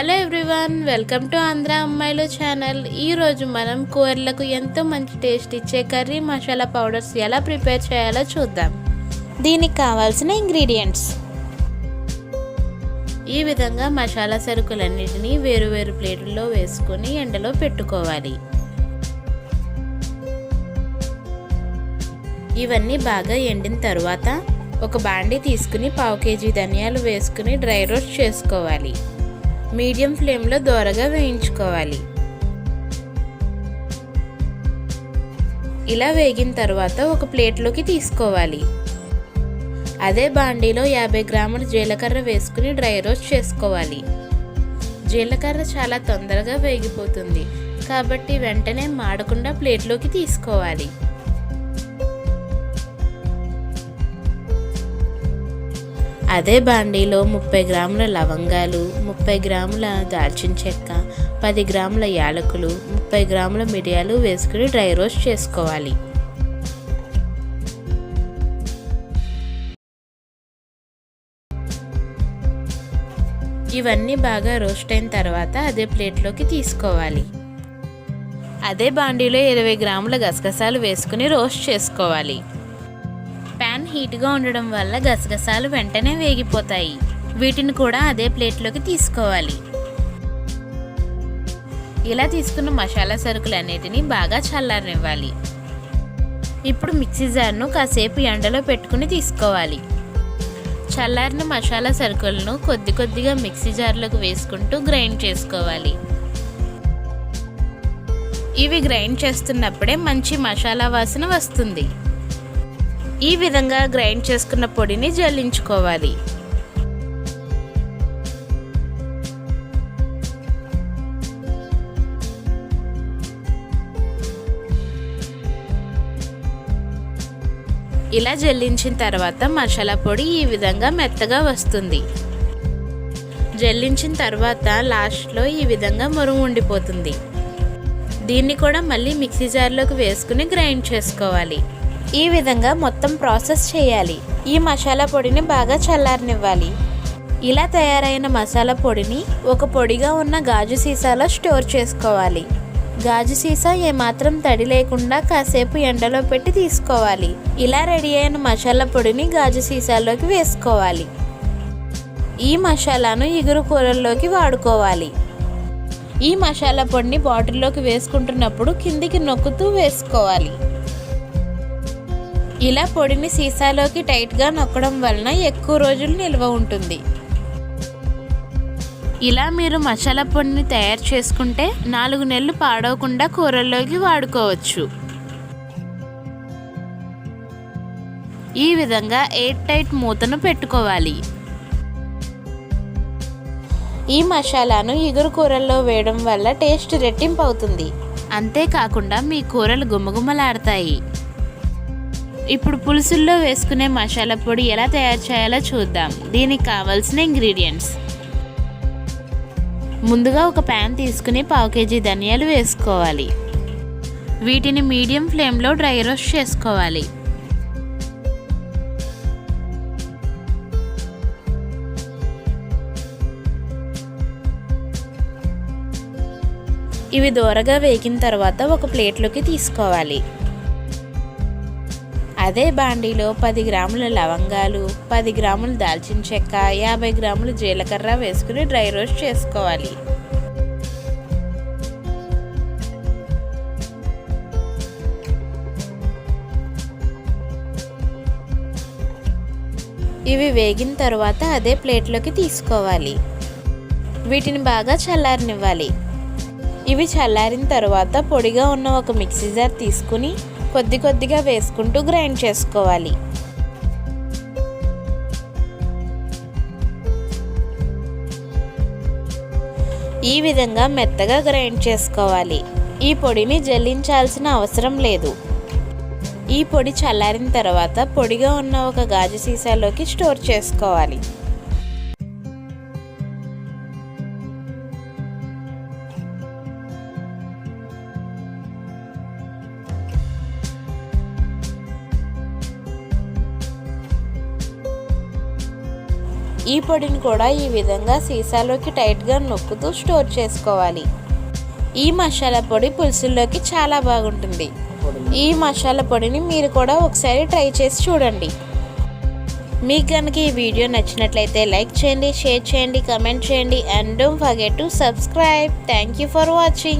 Hello everyone welcome to Andhra అమ్మాయిలు channel. ఈరోజు మనం కూరలకు ఎంతో మంచి టేస్ట్ ఇచ్చే కర్రీ మసాలా పౌడర్స్ ఎలా ప్రిపేర్ చేయాలో చూద్దాం. దీనికి కావాల్సిన ఇంగ్రీడియంట్స్. ఈ విధంగా మసాలా సరుకులన్నిటినీ వేరు వేరు ప్లేటుల్లో వేసుకొని ఎండలో పెట్టుకోవాలి. ఇవన్నీ బాగా ఎండిన తర్వాత ఒక బాండి తీసుకుని పావు కేజీ ధనియాలు వేసుకుని డ్రై రోస్ట్ చేసుకోవాలి. మీడియం ఫ్లేమ్లో దోరగా వేయించుకోవాలి. ఇలా వేగిన తర్వాత ఒక ప్లేట్లోకి తీసుకోవాలి. అదే బాండీలో యాభై గ్రాముల జీలకర్ర వేసుకుని డ్రై రోస్ట్ చేసుకోవాలి. జీలకర్ర చాలా తొందరగా వేగిపోతుంది. కాబట్టి వెంటనే మాడకుండా ప్లేట్లోకి తీసుకోవాలి. అదే బాండీలో ముప్పై గ్రాముల లవంగాలు ముప్పై గ్రాముల దాల్చిన చెక్క పది గ్రాముల యాలకులు ముప్పై గ్రాముల మిరియాలు వేసుకుని డ్రై రోస్ట్ చేసుకోవాలి. ఇవన్నీ బాగా రోస్ట్ అయిన తర్వాత అదే ప్లేట్లోకి తీసుకోవాలి. అదే బాండీలో ఇరవై గ్రాముల గసగసాలు వేసుకుని రోస్ట్ చేసుకోవాలి. హీట్గా ఉండడం వల్ల గసగసాలు వెంటనే వేగిపోతాయి. వీటిని కూడా అదే ప్లేట్లోకి తీసుకోవాలి. ఇలా తీసుకున్న మసాలా సరుకులన్నిటిని బాగా చల్లారనివ్వాలి. ఇప్పుడు మిక్సీ జార్ను కాసేపు ఎండలో పెట్టుకుని తీసుకోవాలి. చల్లారిన మసాలా సరుకులను కొద్ది కొద్దిగా మిక్సీ జార్లోకి వేసుకుంటూ గ్రైండ్ చేసుకోవాలి. ఇవి గ్రైండ్ చేస్తున్నప్పుడే మంచి మసాలా వాసన వస్తుంది. ఈ విధంగా గ్రైండ్ చేసుకున్న పొడిని జల్లించుకోవాలి. ఇలా జల్లించిన తర్వాత మసాలా పొడి ఈ విధంగా మెత్తగా వస్తుంది. జల్లించిన తర్వాత లాస్ట్లో ఈ విధంగా మురుగు ఉండిపోతుంది. దీన్ని కూడా మళ్ళీ మిక్సీ జార్లోకి వేసుకుని గ్రైండ్ చేసుకోవాలి. ఈ విధంగా మొత్తం ప్రాసెస్ చేయాలి. ఈ మసాలా పొడిని బాగా చల్లారనివ్వాలి. ఇలా తయారైన మసాలా పొడిని ఒక పొడిగా ఉన్న గాజు సీసాలో స్టోర్ చేసుకోవాలి. గాజు సీసా ఏమాత్రం తడి లేకుండా కాసేపు ఎండలో పెట్టి తీసుకోవాలి. ఇలా రెడీ అయిన మసాలా పొడిని గాజు సీసాలోకి వేసుకోవాలి. ఈ మసాలాను ఇగురు కూరల్లోకి వాడుకోవాలి. ఈ మసాలా పొడిని బాటిల్లోకి వేసుకుంటున్నప్పుడు కిందికి నొక్కుతూ వేసుకోవాలి. ఇలా పొడిని సీసాలోకి టైట్గా నొక్కడం వలన ఎక్కువ రోజులు నిల్వ ఉంటుంది. ఇలా మీరు మసాలా పొడిని తయారు చేసుకుంటే నాలుగు నెలలు పాడవకుండా కూరల్లోకి వాడుకోవచ్చు. ఈ విధంగా ఎయిర్ టైట్ మూతను పెట్టుకోవాలి. ఈ మసాలాను ఇగురు కూరల్లో వేయడం వల్ల టేస్ట్ రెట్టింపు అవుతుంది. అంతేకాకుండా మీ కూరలు గుమగుమలాడతాయి. ఇప్పుడు పులుసుల్లో వేసుకునే మసాలా పొడి ఎలా తయారు చేయాలో చూద్దాం. దీనికి కావాల్సిన ఇంగ్రీడియంట్స్ ముందుగా ఒక ప్యాన్ తీసుకుని పావు కేజీ ధనియాలు వేసుకోవాలి. వీటిని మీడియం ఫ్లేమ్లో డ్రై రోస్ట్ చేసుకోవాలి. ఇవి దూరగా వేగిన తర్వాత ఒక ప్లేట్లోకి తీసుకోవాలి. అదే బాండీలో పది గ్రాముల లవంగాలు పది గ్రాములు దాల్చిన చెక్క యాభై గ్రాములు జీలకర్ర వేసుకుని డ్రై రోస్ట్ చేసుకోవాలి. ఇవి వేగిన తర్వాత అదే ప్లేట్లోకి తీసుకోవాలి. వీటిని బాగా చల్లారనివ్వాలి. ఇవి చల్లారిన తర్వాత పొడిగా ఉన్న ఒక మిక్సీ జార్ తీసుకుని కొద్ది కొద్దిగా వేసుకుంటూ గ్రైండ్ చేసుకోవాలి. ఈ విధంగా మెత్తగా గ్రైండ్ చేసుకోవాలి. ఈ పొడిని జల్లించాల్సిన అవసరం లేదు. ఈ పొడి చల్లారిన తర్వాత పొడిగా ఉన్న ఒక గాజు సీసాలోకి స్టోర్ చేసుకోవాలి. ఈ పొడిని కూడా ఈ విధంగా సీసాలోకి టైట్గా నొక్కుతూ స్టోర్ చేసుకోవాలి. ఈ మసాలా పొడి పులుసుల్లోకి చాలా బాగుంటుంది. ఈ మసాలా పొడిని మీరు కూడా ఒకసారి ట్రై చేసి చూడండి. మీకు కనుక ఈ వీడియో నచ్చినట్లయితే లైక్ చేయండి షేర్ చేయండి కమెంట్ చేయండి and don't forget to subscribe. Thank you for watching.